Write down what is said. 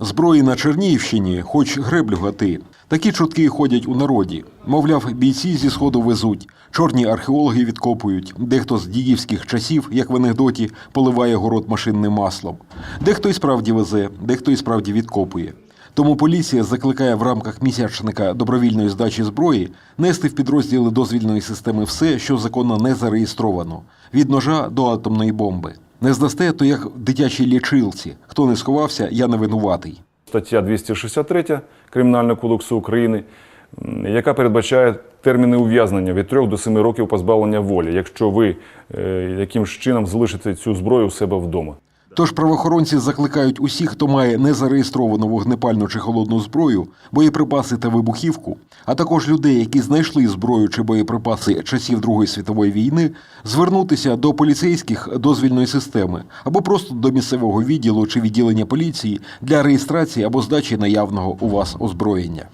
Зброї на Чернігівщині, хоч греблю гати. Такі чутки ходять у народі. Мовляв, бійці зі сходу везуть, чорні археологи відкопують, дехто з дідівських часів, як в анекдоті, поливає город машинним маслом. Дехто і справді везе, дехто і справді відкопує. Тому поліція закликає в рамках місячника добровільної здачі зброї нести в підрозділи дозвільної системи все, що законно не зареєстровано, від ножа до атомної бомби. Не здасте, то як в дитячій лічилці. Хто не сховався, я не винуватий. стаття 263 Кримінального кодексу України, яка передбачає терміни ув'язнення від 3 до 7 років позбавлення волі, якщо ви е, якимсь чином залишите цю зброю у себе вдома. Тож правоохоронці закликають усіх, хто має незареєстровану вогнепальну чи холодну зброю, боєприпаси та вибухівку, а також людей, які знайшли зброю чи боєприпаси часів Другої світової війни, звернутися до поліцейських дозвільної системи або просто до місцевого відділу чи відділення поліції для реєстрації або здачі наявного у вас озброєння.